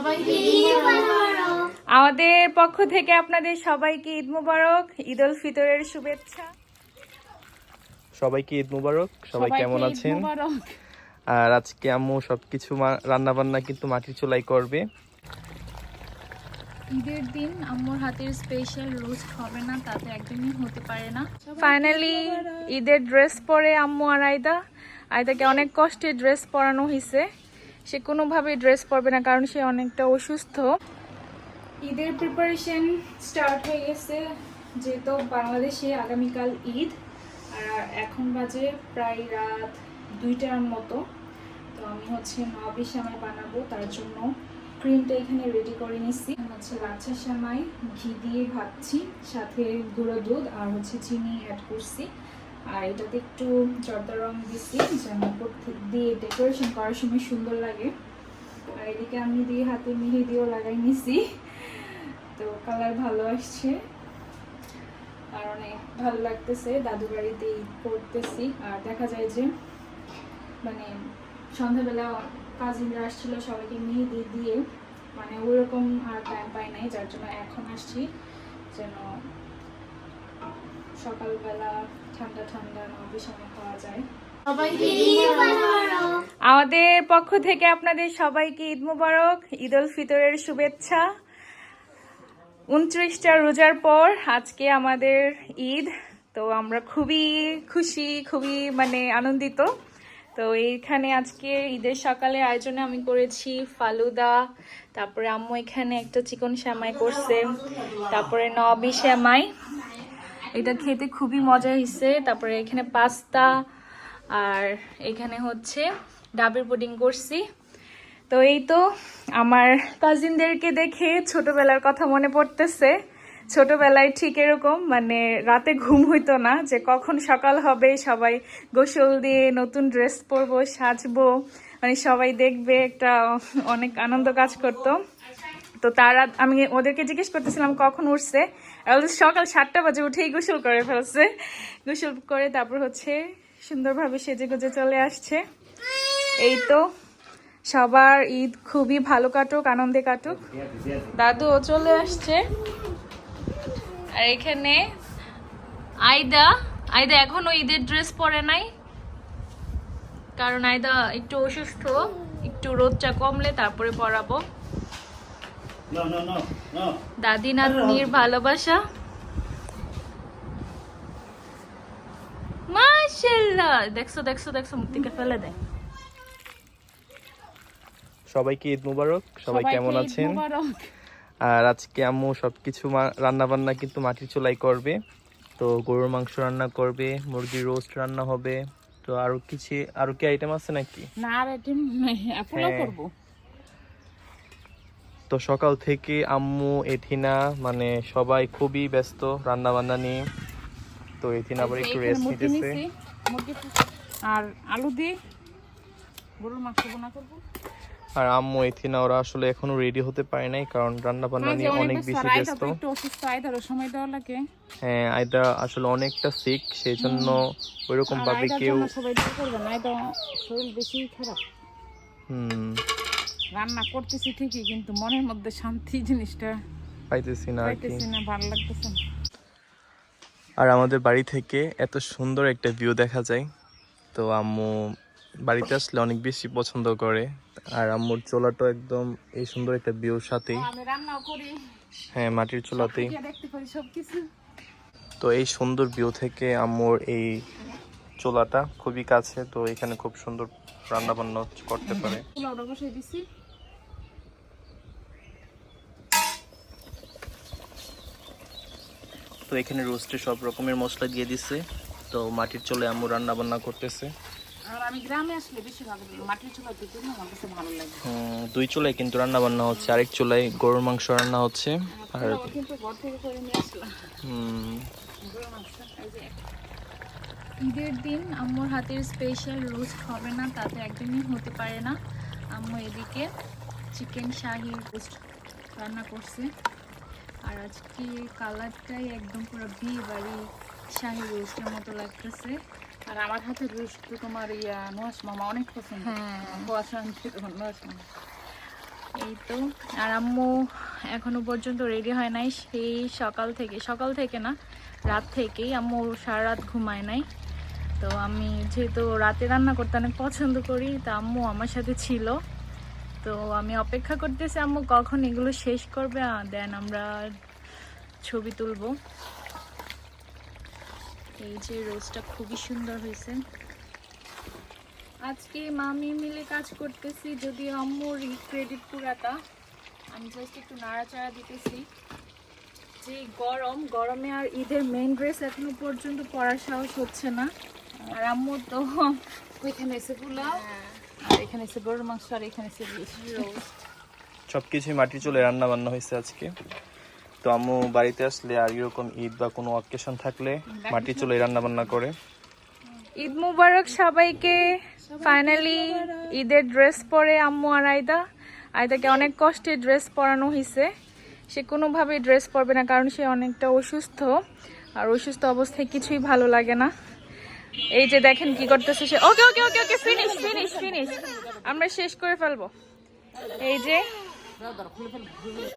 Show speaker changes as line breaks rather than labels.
সবাইকে ঈদ মোবারক।
আমাদের পক্ষ থেকে আপনাদের সবাইকে ঈদ মোবারক ঈদ উল ফিতরের শুভেচ্ছা।
সবাইকে ঈদ মুবারক সবাই কেমন আছেন? আর আজকে আম্মু সবকিছু রান্না বান্না কিন্তু মাটির চুলাই করবে।
ঈদের দিন আম্মুর হাতের স্পেশাল রোস্ট হবে না তাতে একদমই হতে পারে না। ফাইনালি ঈদের ড্রেস পরে আম্মু আর আয়দা। আয়দাকে অনেক কষ্টে ড্রেস পরানো হয়েছে সে কোনোভাবেই ড্রেস পরবে না, কারণ সে অনেকটা অসুস্থ। ঈদের প্রিপারেশন স্টার্ট হয়ে গেছে, যেহেতু বাংলাদেশে আগামীকাল ঈদ, আর এখন বাজে প্রায় রাত দুইটার মতো। তো আমি হচ্ছে নবী সামাই বানাবো, তার জন্য ক্রিমটা এখানে রেডি করে নিচ্ছি হচ্ছে লাচ্ছা সামাই ঘি দিয়ে ভাবছি সাথে গুঁড়ো দুধ আর হচ্ছে চিনি অ্যাড করছি। আর এটাতে একটু জর্দা রং দিচ্ছি, যেন দিয়ে ডেকোরেশন করার সময় সুন্দর লাগে। আর এদিকে আমি দিয়ে হাতে মিহি দিয়েও লাগাই নিছি। তো কালার ভালো আসছে। আর অনেক ভালো লাগতেছে, দাদু বাড়িতে ঈদ করতেছি। আর দেখা যায় যে মানে সন্ধ্যাবেলা কাজিনরা আসছিল সবাইকে মেহেদি দিয়ে। মানে ওইরকম আর টাইম পাই নাই, যার জন্য এখন আসছি। যেন সকালবেলা ঠান্ডা ঠান্ডা নবী সময় খাওয়া যায়।
সবাইকে ঈদ মোবারক।
আমাদের পক্ষ থেকে আপনাদের সবাইকে ঈদ মুবারক ঈদ উল ফিতরের শুভেচ্ছা। উনত্রিশটা রোজার পর আজকে আমাদের ঈদ তো আমরা খুবই খুশি খুবই মানে আনন্দিত। তো এইখানে আজকে ঈদের সকালে আয়োজনে আমি করেছি ফালুদা তারপরে আম্মু এখানে একটা চিকন শ্যামাই করছে তারপরে নবি শ্যামাই এটা খেতে খুবই মজা হয়েছে তারপরে এখানে পাস্তা আর এখানে হচ্ছে ডাবের পুডিং করছি। তো এই তো আমার কাজিনদেরকে দেখে ছোটবেলার কথা মনে পড়তেছে। ছোটবেলায় ঠিক এরকম মানে রাতে ঘুম হইতো না যে কখন সকাল হবে, সবাই গোসল দিয়ে নতুন ড্রেস পরবো, সাজবো মানে সবাই দেখবে একটা অনেক আনন্দ কাজ করতো। তো তারা, আমি ওদেরকে জিজ্ঞেস করতেছিলাম কখন উঠছে সকাল সাতটা বাজে উঠেই গোসল করে ফেলছে। গোসল করে তারপর হচ্ছে সুন্দরভাবে সেজে গুজে চলে আসছে। এই তো সবার ঈদ খুবই ভালো কাটুক, আনন্দে কাটুক। দাদু ও চলে আসছে। আর এখানে আয়দা আয়দা এখনও ঈদের ড্রেস পরে নাই, কারণ আয়দা একটু অসুস্থ, একটু রোদটা কমলে তারপরে পরাবো. দাদি নাতনির ভালোবাসা? মাশাল্লাহ দেখছ দেখছ দেখছ মুখ ফেলে দেয়
সবাইকে ঈদ মুবারক? সবাই কেমন আছেন? আর আজকে আম্মু সবকিছু রান্না বান্না কিন্তু মাটির চুলাই করবে। তো গরুর মাংস রান্না করবে মুরগির রোস্ট রান্না হবে। তো আরও কিছু আরও কি আইটেম আছে নাকি?
না আর এটি পোলাও। করব।
তো সকাল থেকে আম্মু এথিনা মানে সবাই খুবই ব্যস্ত রান্না বান্না নিয়ে। তো এথিনা আবার একটু রেস্ট নিতেছে।
আর আলু দিয়ে গরুর মাংস বোনা করব।
আর আম্মু এথিনা ওরা আসলে এখনও রেডি হতে পারে নাই কারণ রান্না বান্না নিয়ে অনেক বেশি ব্যস্ত
একটু অসুস্থ আয়দারও সময় দেওয়া লাগে।
হ্যাঁ আয়দা আসলে অনেকটা সিক সেই জন্য ওইরকম ভাবে কেউ
সবাই দোয়া করবেন আয়দা শরীর বেশি খারাপ।
হুম।
রান্না করতেছি ঠিকই কিন্তু মনের মধ্যে শান্তি জিনিসটা
পাইতেছি না
পাইতেছি না ভালো লাগতেছে না।
আর আমাদের বাড়ি থেকে এত সুন্দর একটা ভিউ দেখা যায়। তো আম্মু বাড়িতে আসলে অনেক বেশি পছন্দ করে। আর আম্মুর চোলাটা একদম এই সুন্দর একটা ভিউর
রান্নাও করি।
হ্যাঁ মাটির চোলাতেই।
দেখতে পারি সবকিছু।
তো এই সুন্দর ভিউ থেকে আম্মুর এই চোলাটা খুবই কাছে তো এখানে খুব সুন্দর রান্না বান্না করতে পারে।
দিছি।
তো এখানে রোস্টে সব রকমের মশলা দিয়ে দিছে। তো মাটির চলে আম্মু রান্না বান্না করতেছে দুই চুলায় কিন্তু রান্না বান্না হচ্ছে আরেক চুলায় গরুর মাংস রান্না হচ্ছে। আর
পোলাও কিন্তু ঘর থেকে করে নিয়ে আসলাম।
হুম,
গরুর মাংস এই যে
ঈদের দিন আম্মুর হাতের স্পেশাল রোস্ট হবে না তাতে একদমই হতে পারে না। আম্মু এদিকে চিকেন শাহি রোস্ট রান্না করছে। আর আজকে কালারটাই একদম পুরো বিয়ে বাড়ি শাহি রোস্টের মতো লাগতেছে।
আর আমার হাতে রোস্ট তো তোমার ইয়া নোয়াস মামা অনেক পছন্দ।
হ্যাঁ।
নোয়াস মামা।
এই তো আর আম্মু এখনও পর্যন্ত রেডি হয় নাই। সেই সকাল থেকে সকাল থেকে না রাত থেকেই আম্মু সারা রাত ঘুমায় নাই। তো আমি যেহেতু রাতে রান্না করতে অনেক পছন্দ করি তা আম্মু আমার সাথে ছিল। তো আমি অপেক্ষা করতেছি, আম্মু কখন এগুলো শেষ করবে দেন আমরা ছবি তুলবো। এই যে রোজটা খুবই সুন্দর হয়েছে। আজকে মামি মিলে কাজ করতেছি, যদিও আম্মুর ক্রেডিট পুরাটা, আমি জাস্ট একটু নাড়াচাড়া দিতেছি। যে গরম, গরমে আর ঈদের মেন ড্রেস এখনও পর্যন্ত পরার সাহস হচ্ছে না। আর আম্মু তো
ওইখানে এসে পোলাও এখানে এসে গরুর মাংস আর এখানে এসে রোস্ট
সবকিছুই মাটির চুলে রান্না বান্না হয়েছে আজকে। তো আম্মু বাড়িতে আসলে আর এরকম ঈদ বা কোনো অকেশন থাকলে মাটির চুলে রান্না বান্না করে।
ঈদ মুবারক সবাইকে। ফাইনালি ঈদের ড্রেস পরে আম্মু আর আয়দা। আয়দাকে অনেক কষ্টে ড্রেস পরানো হয়েছে। সে কোনোভাবেই ড্রেস পরবে না কারণ সে অনেকটা অসুস্থ। আর অসুস্থ অবস্থায় কিছুই ভালো লাগে না। এই যে দেখেন কি করতেছে সে। Okay okay okay okay finish finish finish আমরা শেষ করে ফেলব। এই যে